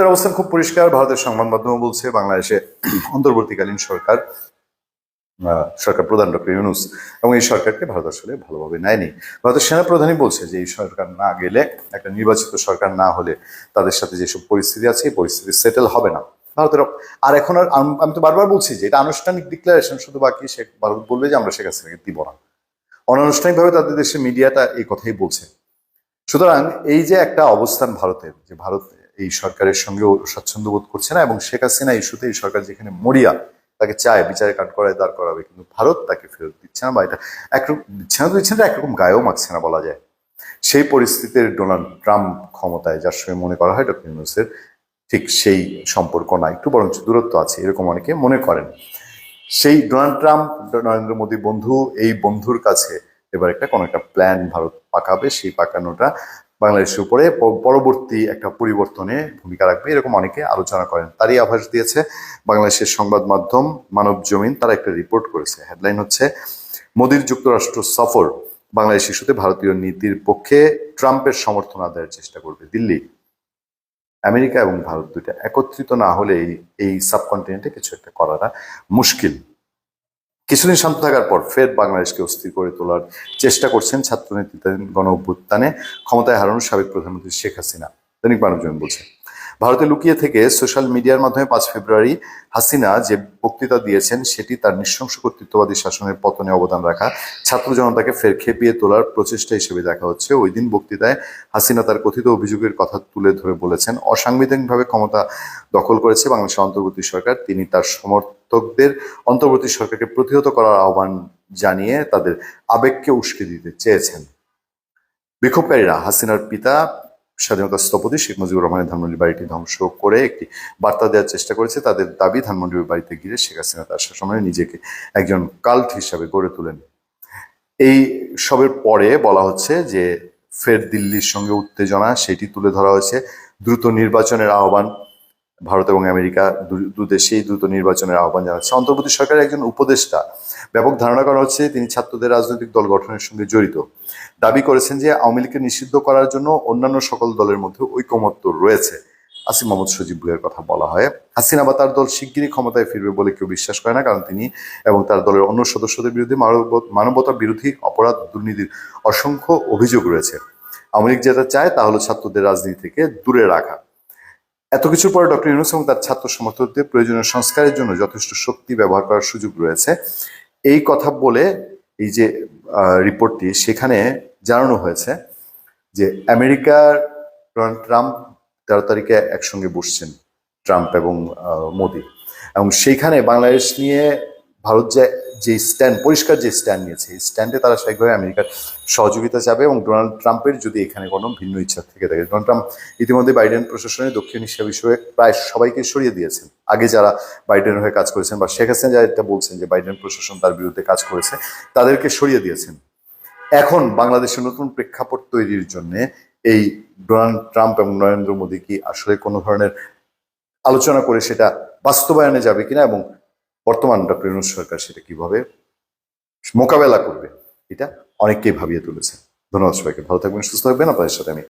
ভারতের অবস্থান খুব পরিষ্কার। ভারতের সংবাদ মাধ্যম বলছে, বাংলাদেশে অন্তর্বর্তীকালীন সরকার সরকার প্রধান ডক্টর ইউনুস, এবং এই সরকারকে ভারত আসলে ভালোভাবে নেয়নি। ভারতের সেনাপ্রধানই বলছে যে, এই সরকার না গেলে, একটা নির্বাচিত সরকার না হলে তাদের সাথে যেসব পরিস্থিতি আছে, এই পরিস্থিতি সেটেল হবে না। ভারতের আর এখন আর আমি তো বারবার বলছি যে, এটা আনুষ্ঠানিক ডিক্লারেশন শুধু বাকি শেখ ভারত বলবে যে, আমরা শেখ হাসিনাকে দিব না। অনানুষ্ঠানিকভাবে তাদের দেশের মিডিয়াটা এই কথাই বলছে। সুতরাং এই যে একটা অবস্থান ভারতের, যে ভারত এই সরকারের সঙ্গে স্বাচ্ছন্দ্য বোধ করছে না এবং শেখ হাসিনা ইস্যুতে এই সরকার যেখানে মরিয়া, তাকে চায়, বিচারে কাট করায়, দাঁড় করাবে, কিন্তু ভারত তাকে ফেরত দিচ্ছে না বা এটা একরকম, দিচ্ছে না দিচ্ছে না, একরকম গায়েও মাখছে না বলা যায়। সেই পরিস্থিতির ডোনাল্ড ট্রাম্প ক্ষমতায়, যার সঙ্গে মনে করা হয় ডক্টর ইউনুসের, ঠিক সেই সম্পর্ক না একটু বরঞ্চ দূরত্ব আছে, এরকম অনেকে মনে করেন। সেই ডোনাল্ড ট্রাম্প, নরেন্দ্র মোদী বন্ধু, এই বন্ধুর কাছে এবার একটা, কোনো একটা প্ল্যান ভারত পাকাবে, সেই পাকানোটা বাংলাদেশের উপরে পরবর্তী একটা পরিবর্তনে ভূমিকা রাখবে, এরকম অনেকে আলোচনা করেন। তারই আভাস দিয়েছে বাংলাদেশের সংবাদ মাধ্যম মানব জমিন, তারা একটা রিপোর্ট করেছে। হেডলাইন হচ্ছে, মোদীর যুক্তরাষ্ট্র সফর বাংলাদেশ ইস্যুতে ভারতীয় নীতির পক্ষে ট্রাম্পের সমর্থন আদায়ের চেষ্টা করবে দিল্লি। আমেরিকা এবং ভারত দুইটা একত্রিত না হলে এই এই সাবকন্টিনেন্টে কিছু একটা করাটা মুশকিল। কিছুদিন শান্ত থাকার পর ফের বাংলাদেশকে অস্থির করে তোলার চেষ্টা করছেন ছাত্র নেতৃত্বাধীন গণ অভ্যুত্থানে ক্ষমতায় হারানো সাবেক প্রধানমন্ত্রী শেখ হাসিনা। দৈনিক মানবজন বলছে। ভারতে লুকিয়ে থেকে সোশ্যাল মিডিয়ার মাধ্যমে পাঁচ ফেব্রুয়ারি হাসিনা যে বক্তৃতা দিয়েছেন, সেটি তার নৃশংস কর্তৃত্ববাদী শাসনের পতনে অবদান রাখা। ছাত্র জনতাকে ফের খেপিয়ে তোলার প্রচেষ্টা হিসেবে দেখা হচ্ছে। ওই দিন বক্তৃতায় হাসিনা তার কথিত অভিযোগের কথা তুলে ধরে বলেছেন, অসাংবিধানিকভাবে ক্ষমতা দখল করেছে বাংলাদেশের অন্তর্বর্তী সরকার। তিনি তার সমর্থকদের অন্তর্বর্তী সরকারকে প্রতিহত করার আহ্বান জানিয়ে তাদের আবেগকে উস্কে দিতে চেয়েছেন। বিক্ষোভকারীরা হাসিনার পিতা স্বাধীনতা স্থপতি শেখ মুজিবুর রহমানের ধানমন্ডির বাড়িটি ধ্বংস করে একটি বার্তা দেওয়ার চেষ্টা করেছে। তাদের দাবি ধানমন্ডির বাড়িতে গিয়ে শেখ হাসিনা তার সময় নিজেকে একজন কাল্ট হিসাবে গড়ে তোলেন। এই সবের পরে বলা হচ্ছে যে ফের দিল্লির সঙ্গে উত্তেজনা, সেটি তুলে ধরা হয়েছে। দ্রুত নির্বাচনের আহ্বান ভারত এবং আমেরিকা দু- দুদেশেই দ্রুত নির্বাচনের আহ্বান জানাচ্ছে। অন্তর্বর্তী সরকারের একজন উপদেষ্টা ব্যাপক ধারণা করা হচ্ছে তিনি ছাত্রদের রাজনৈতিক দল গঠনের সঙ্গে জড়িত। দাবি করেছেন যে আওয়ামী লীগকে নিষিদ্ধ করার জন্য অন্যান্য সকল দলের মধ্যে ঐকমত্য রয়েছে। আসিম মোহাম্মদ সজিব ভুইয়ের কথা বলা হয়। হাসিনা বা তার দল শিগগিরই ক্ষমতায় ফিরবে বলে কেউ বিশ্বাস করে না, কারণ তিনি এবং তার দলের অন্য সদস্যদের বিরুদ্ধে মানব- মানবতা বিরোধী অপরাধ দুর্নীতির অসংখ্য অভিযোগ রয়েছে। আওয়ামী লীগ যেটা চায় তা হলো ছাত্রদের রাজনীতি থেকে দূরে রাখা। এত কিছুর পরে ডক্টর ইউনুস এবং তার ছাত্র সমর্থকদের প্রয়োজনীয় সংস্কারের জন্য যথেষ্ট শক্তি ব্যবহার করার সুযোগ রয়েছে। এই কথা বলে এই যে রিপোর্টটি সেখানে জানানো হয়েছে যে আমেরিকার ডোনাল্ড ট্রাম্প তেরো তারিখে একসঙ্গে বসছেন, ট্রাম্প এবং মোদি। এবং সেইখানে বাংলাদেশ নিয়ে ভারত যে যে স্ট্যান্ড পরিষ্কার যে স্ট্যান্ড নিয়েছে, এই স্ট্যান্ডে তারা স্বাভাবিকভাবে আমেরিকার সহযোগিতা যাবে এবং ডোনাল্ড ট্রাম্পের যদি এখানে কোনো ভিন্ন ইচ্ছা থেকে থাকে। ডোনাল্ড ট্রাম্প ইতিমধ্যে বাইডেন প্রশাসনের দক্ষিণ এশিয়া বিষয়ে প্রায় সবাইকে সরিয়ে দিয়েছেন। আগে যারা বাইডেনের হয়ে কাজ করেছেন বা শেখ হাসিনা যারা এটা বলছেন যে বাইডেন প্রশাসন তার বিরুদ্ধে কাজ করেছে, তাদেরকে সরিয়ে দিয়েছেন। এখন বাংলাদেশের নতুন প্রেক্ষাপট তৈরির জন্য এই ডোনাল্ড ট্রাম্প এবং নরেন্দ্র মোদী কি আসলে কোনো ধরনের আলোচনা করে সেটা বাস্তবায়নে যাবে কিনা এবং বর্তমান ডক্টর ইউনুস সরকার সেটা কীভাবে মোকাবেলা করবে, এটা অনেককেই ভাবিয়ে তুলেছে। ধন্যবাদ সবাইকে, ভালো থাকবেন, সুস্থ থাকবেন। আপনাদের সাথে আমি